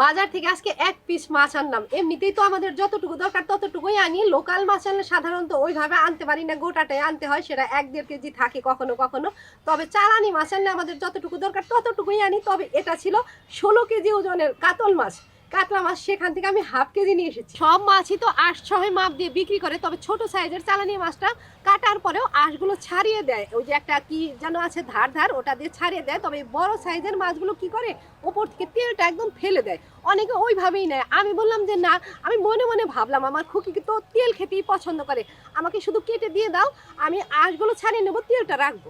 বাজার থেকে আজকে এক পিস মাছ আনলাম। এমনিতেই তো আমাদের যতটুকু দরকার ততটুকুই আনি। লোকাল মাছ আনলে সাধারণত ওইভাবে আনতে পারি না। গোটাটাই আনতে হয়, সেটা এক দেড় কেজি থাকে কখনো কখনো। তবে চালানি মাছ আনলে আমাদের যতটুকু দরকার ততটুকুই আনি। তবে এটা ছিল ষোলো কেজি ওজনের কাতল মাছ। কাতলা মাছ সেখান থেকে আমি হাফ কেজি নিয়ে এসেছি। সব মাছই তো আঁশ ছয় মাপ দিয়ে বিক্রি করে তবে ছোট সাইজের চালানি মাছটা কাটার পরেও আঁশগুলো ছাড়িয়ে দেয়। ওই যে একটা কি যেন আছে ধার ধার ওটা দিয়ে ছাড়িয়ে দেয়। তবে বড় সাইজের মাছগুলো কি করে? ওপর থেকে তেলটা একদম ফেলে দেয়। অনেকে ওইভাবেই নেয়। আমি বললাম যে না আমি মনে মনে ভাবলাম আমার খুকি তো তেল খেতেই পছন্দ করে। আমাকে শুধু কেটে দিয়ে দাও আমি আঁশগুলো ছাড়িয়ে নেব তেলটা রাখব।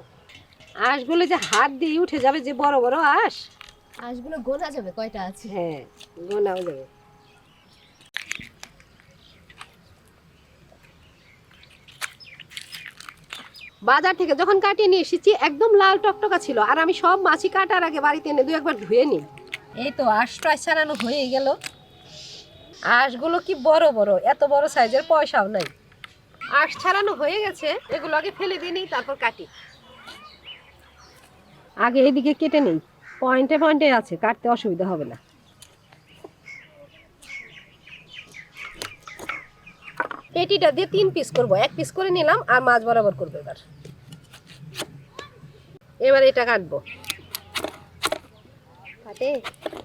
আঁশগুলো যে হাত দিয়ে উঠে যাবে যে বড় বড় আঁশ? হাঁসগুলো গোনা যাবে কয়টা আছে? হ্যাঁ। গোনাও যাবে বাজার থেকে যখন কাটিয়ে নিয়ে এসেছি একদম লাল টকটকা ছিল। আর আমি সব মাছি কাটার আগে বাড়িতে এনে দু একবার ধুয়ে নিই। এই তো আঁশটায় ছাড়ানো হয়ে গেল। আঁশগুলো কি বড় বড়? এত বড় সাইজের পয়সাও নাই। আঁশ ছাড়ানো হয়ে গেছে এগুলো আগে ফেলে দিয়ে নিই তারপর কাটি। আগে এদিকে কেটে নেই। পয়েন্টে পয়েন্টে আছে কাটতে অসুবিধা হবে না। পেটিটা দিয়ে তিন পিস করব। এক পিস করে নিলাম আর মাছ বরাবর করব এবার। এবার এটা কাটবো। কাটে?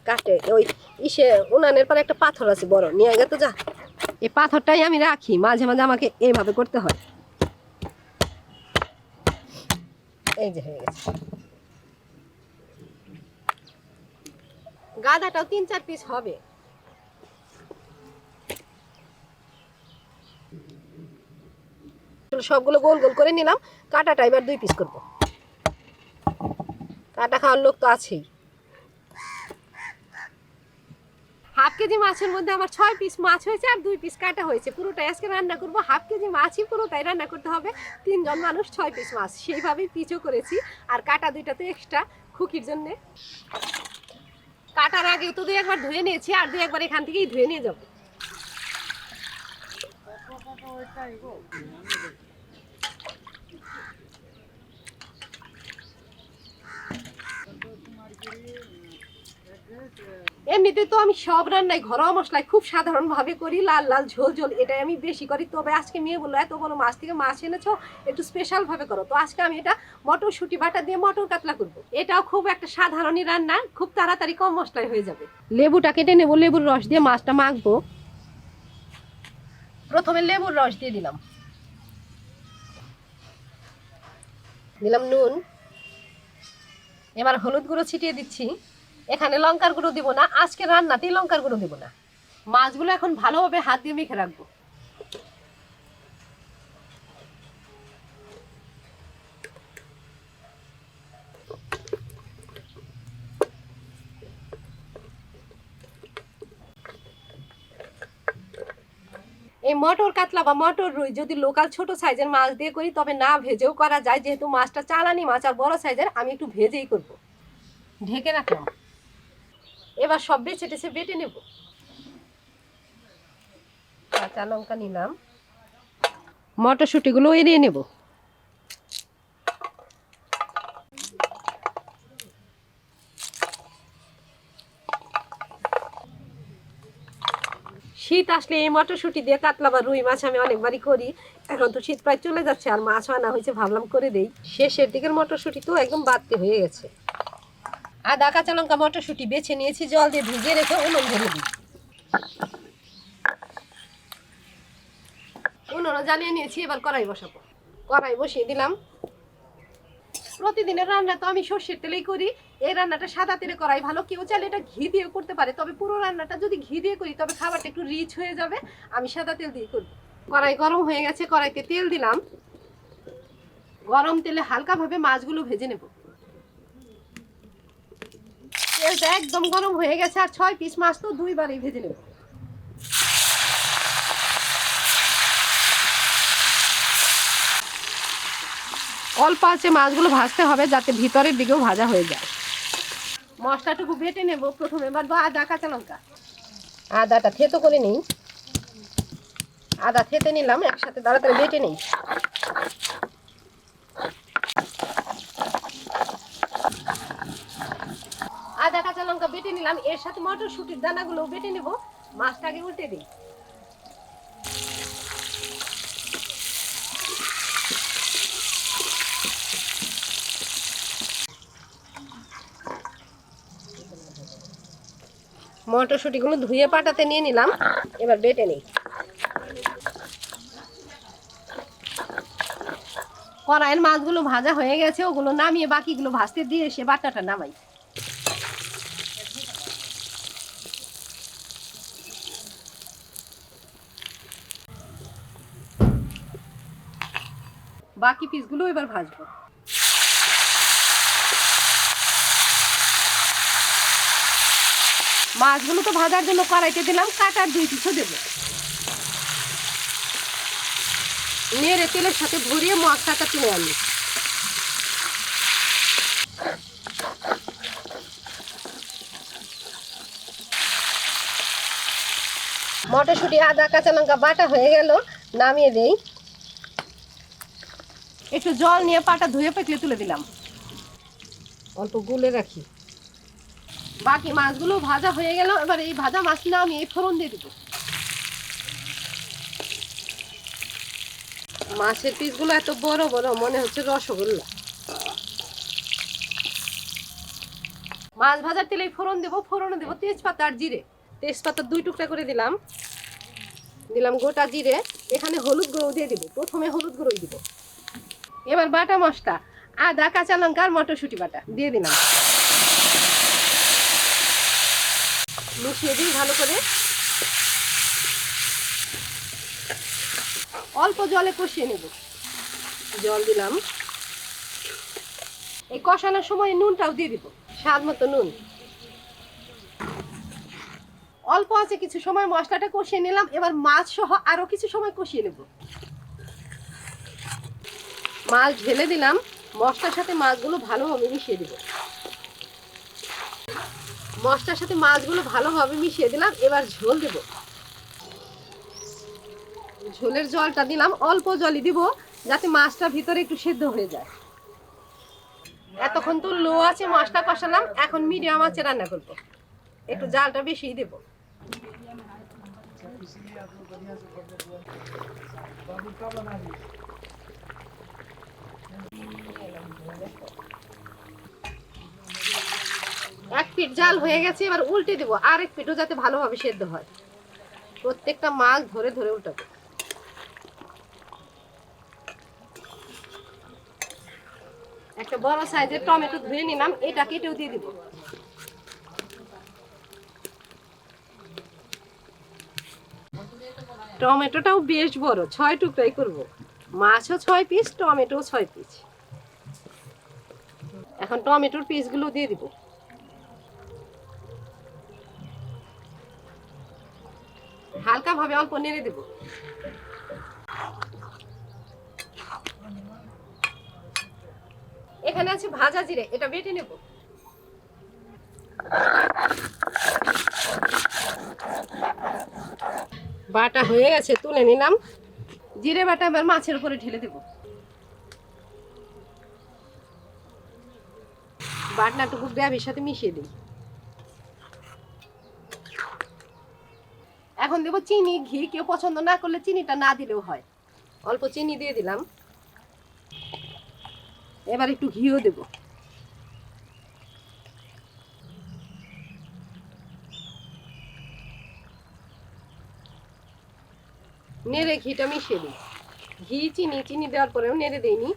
কাটে। ওই ইসে উনানের পরে একটা পাথর আছে বড়। নিয়ে গেতো যা। এই পাথরটাই আমি রাখি। মাঝে মাঝে আমাকে এইভাবে করতে হয়। এই যে হয়ে গেছে। গাদাটাও তিন চার পিস হবে। সবগুলো গোল গোল করে নিলাম। কাটাটা এবার দুই পিস করব। কাটা খাওয়ার লোক তো আছেই। হাফ কেজি মাছের মধ্যে আমার ছয় পিস মাছ হয়েছে আর দুই পিস কাটা হয়েছে। পুরোটাই আজকে রান্না করব। হাফ কেজি মাছই পুরোটাই রান্না করতে হবে। তিনজন মানুষ ছয় পিস মাছ। সেইভাবেই পিচও করেছি। আর কাটা দুইটা তো এক্সট্রা খুকির জন্য। কাটার আগে তো দুই একবার ধুয়ে নিয়েছি, আর দুই একবার এখান থেকেই ধুয়ে নিয়ে যাব। এমনিতে তো আমি সব রান্নায় ঘরোয়া মশলায় খুব সাধারণভাবে করি, লাল লাল, ঝোল ঝোল, এটাই আমি বেশি করি। তবে আজকে মেয়ে বলল, এত বড় মাছ থেকে মাছ এনেছো, একটু স্পেশাল ভাবে করো। তো আজকে আমি এটা মটরশুঁটি বাটা দিয়ে মটর কাতলা করব। এটাও খুব একটা সাধারণই রান্না, খুব তাড়াতাড়ি কম মশলায় হয়ে যাবে। লেবুটা কেটে নেব, লেবুর রস দিয়ে মাছটা মাখবো। প্রথমে লেবুর রস দিয়ে দিলাম। দিলাম নুন। এবার হলুদ গুঁড়ো ছিটিয়ে দিচ্ছি। এখানে লঙ্কার গুঁড়ো দিব না, আজকে রান্নাতেই লঙ্কার গুঁড়ো দিব না। মাছগুলো এখন ভালোভাবে হাত দিয়ে মেখে রাখব। এই মটর কাতলা বা মটর রুই যদি লোকাল ছোট সাইজের মাছ দিয়ে করি, তবে না ভেজেও করা যায়। যেহেতু মাছটা চালানি মাছ আর বড় সাইজের, আমি একটু ভেজেই করব। ঢেকে রাখলাম। এবার সব বেছে টেছে বেটে নেব। কাঁচা লঙ্কা নিলাম। মটরশুঁটিগুলো এড়িয়ে নেব। শীত আসলে এই মটরশুঁটি দিয়ে কাতলা বা রুই মাছ আমি অনেকবারই করি। এখন তো শীত প্রায় চলে যাচ্ছে আর মাছ আনা হয়েছে ভাবলাম করে দেই। শেষের দিকের মটরশুঁটি তো একদম বাড়তে হয়ে গেছে। আদা কাঁচা লঙ্কা মটরশুঁটি বেছে নিয়েছি, জল দিয়ে ভিজিয়ে রেখে উনুন ধরে দিই। উনুনও জ্বালিয়ে নিয়েছি, এবার কড়াই বসাবো। কড়াই বসিয়ে দিলাম। প্রতিদিনের রান্না তো আমি সর্ষের তেলেই করি। এই রান্নাটা সাদা তেলে করাই ভালো। কেউ চাইলে এটা ঘি দিয়ে করতে পারে, তবে পুরো রান্নাটা যদি ঘি দিয়ে করি, তবে খাবারটা একটু রিচ হয়ে যাবে। আমি সাদা তেল দিয়ে করব। কড়াই গরম হয়ে গেছে, কড়াইতে তেল দিলাম। গরম তেলে হালকাভাবে মাছগুলো ভেজে নেব। তেলটা একদম গরম হয়ে গেছে আর ছয় পিস মাছ তো দুইবারই ভেজে নেব। অল্প আছে মাছগুলো ভাজতে হবে যাতে ভিতরের দিকেও ভাজা হয়ে যায়। মশলাটুকু বেটে নেব, প্রথমে বাটবো আদা, কাঁচা লঙ্কা। আদাটা থেতো করে নিই। আদা থেতে নিলাম, একসাথে তাড়াতাড়ি বেটে নিই আদা কাঁচা লঙ্কা বেটে নিলাম, এর সাথে মটরশুটির দানাগুলো বেটে নেব। মাছটাকে উল্টে দিই। মটরশুটিগুলো ধুয়ে পাটাতে নিয়ে নিলাম, এবার বেটে নিই। কড়াইয়ের মাছগুলো ভাজা হয়ে গেছে, ওগুলো নামিয়ে বাকিগুলো ভাজতে দিয়ে সে বাটাটা নামাই। বাকি পিসগুলো এবার ভাজবো। মাছগুলো তো ভাজার জন্য কড়াইতে দিলাম, কাটার দুই পিছু দেবো। নেড়ে তেলের সাথে ভরিয়ে মশলাটা তুলে আনি। মটরশুঁটি, আদা কাঁচা লঙ্কা বাটা হয়ে গেল, নামিয়ে দেই। একটু জল নিয়ে পাটা ধুয়ে পেকলে তুলে দিলাম। অল্প গুলে রাখি। বাকি মাছগুলো ভাজা হয়ে গেল এবার এই ভাজা মাছ এই ফোড়ন দিয়ে দিব। মাছের পিসগুলো এত বড় বড় মনে হচ্ছে রসগোল্লা। মাছ ভাজার তেলে ফোড়ন দেবো ফোড়নে দেবো তেজপাতা আর জিরে। তেজপাতা দুই টুকরা করে দিলাম। দিলাম গোটা জিরে। এখানে হলুদ গুঁড়ো দিয়ে দিব। প্রথমে হলুদ গুঁড়োই দিব। এবার বাটা মশলা, আদা, কাঁচা লঙ্কা আর মটরশুঁটি বাটা দিয়ে দিলাম। মিশিয়ে দিই ভালো করে। অল্প জলে কষিয়ে নেব। জল দিলাম। এই কষানোর সময় নুনটাও দিয়ে দিব, স্বাদ মতো নুন। অল্প আছে কিছু সময় মশলাটা কষিয়ে নিলাম, এবার মাছ সহ আরও কিছু সময় কষিয়ে নেব। মাছ ঢেলে দিলাম, মশলার সাথে মাছগুলো ভালোভাবে মিশিয়ে দিব। মশলার সাথে মাছগুলো ভালোভাবে মিশিয়ে দিলাম, এবার ঝোল দেব। ঝোলের জলটা দিলাম, অল্প জলই দিব, যাতে মাছটা ভিতরে একটু সেদ্ধ হয়ে যায়। এতক্ষণ তো লো আছে মাছটা কষালাম, এখন মিডিয়াম আছে রান্না করব। একটু জালটা বেশিই দেব। এক পিঠ জাল হয়ে গেছে, এবার উল্টে দেবো। আর এক পিঠও যাতে ভালোভাবে সেদ্ধ হয়। প্রত্যেকটা মাছ ধরে ধরে উল্টাবো। একটা বড় সাইজের টমেটো ধুয়ে নিলাম, এটা কেটেও দিয়ে দিব। টমেটোটাও বেশ বড়, ছয় টুকরাই করব। মাছও ছয় পিস টমেটো ছয় পিস এখন টমেটোর পিসগুলো দিয়ে দিব। হালকা ভাবে অল্প নেড়ে দেব। এখানে আছে ভাজা জিরে, এটা বেটে নেব। বাটা হয়ে গেছে, তুলে নিলাম। জিরে বাটা এবার মাছের উপরে ঢেলে দেব। বাটনাটুকু গ্রেভির সাথে মিশিয়ে দিই। এখন দেবো চিনি, ঘি, কেউ পছন্দ না করলে চিনিটা না দিলেও হয়। অল্প চিনি দিয়ে দিলাম। এবার একটু ঘিও দেব। নেড়ে ঘিটা মিশিয়ে দিই। ঘি, চিনি চিনি দেওয়ার পরেও নেড়ে দেইনি।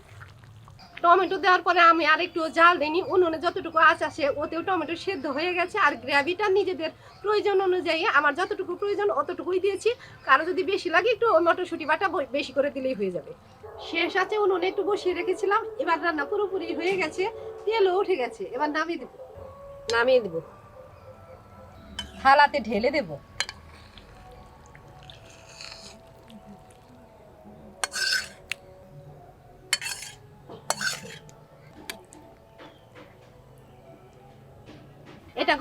টমেটো দেওয়ার পরে আমি আর একটু জাল দিইনি। উনুনে যতটুকু আঁচ আসে ওতেও টমেটো সেদ্ধ হয়ে গেছে। আর গ্রেভিটা নিজেদের প্রয়োজন অনুযায়ী, আমার যতটুকু প্রয়োজন, অতটুকুই দিয়েছি। কারও যদি বেশি লাগে, একটু মটরশুঁটি বাটা বেশি করে দিলেই হয়ে যাবে। শেষ আছে, উনুনে একটু বসিয়ে রেখেছিলাম। এবার রান্না পুরোপুরি হয়ে গেছে। তেলও উঠে গেছে। এবার নামিয়ে দেবো। নামিয়ে দেবো। থালাতে ঢেলে দেবো।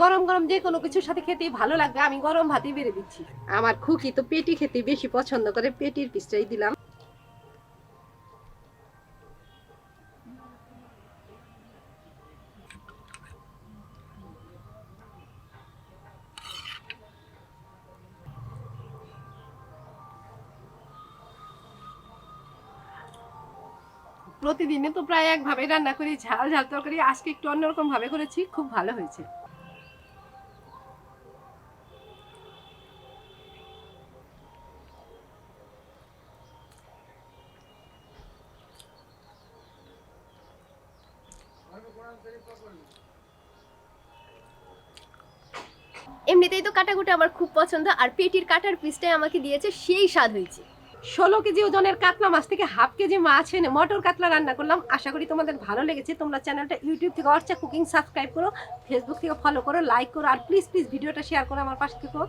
গরম গরম যে কোনো কিছুর সাথে খেতে ভালো লাগবে আমি গরম ভাতই বেড়ে দিচ্ছি। আমার খুকি তো পেটি খেতে বেশি পছন্দ করে পেটির পিসটাই দিলাম। প্রতিদিনে তো প্রায় একভাবে রান্না করি ঝাল ঝাল তরকারি আজকে একটু অন্যরকম ভাবে করেছি খুব ভালো হয়েছে। এমনিতেই তো কাটাকুটা আমার খুব পছন্দ, আর পেটির কাটার পিসটাই আমাকে দিয়েছে, সেই স্বাদ হয়েছে। ষোলো কেজি ওজনের কাতলা মাছ থেকে হাফ কেজি মাছ এনে মটর কাতলা রান্না করলাম। আশা করি তোমাদের ভালো লেগেছে। তোমরা চ্যানেলটা ইউটিউব থেকে অর্চা কুকিং সাবস্ক্রাইব করো ফেসবুক থেকে ফলো করো লাইক করো, আর প্লিজ প্লিজ ভিডিওটা শেয়ার করো আমার পাশে থেকো।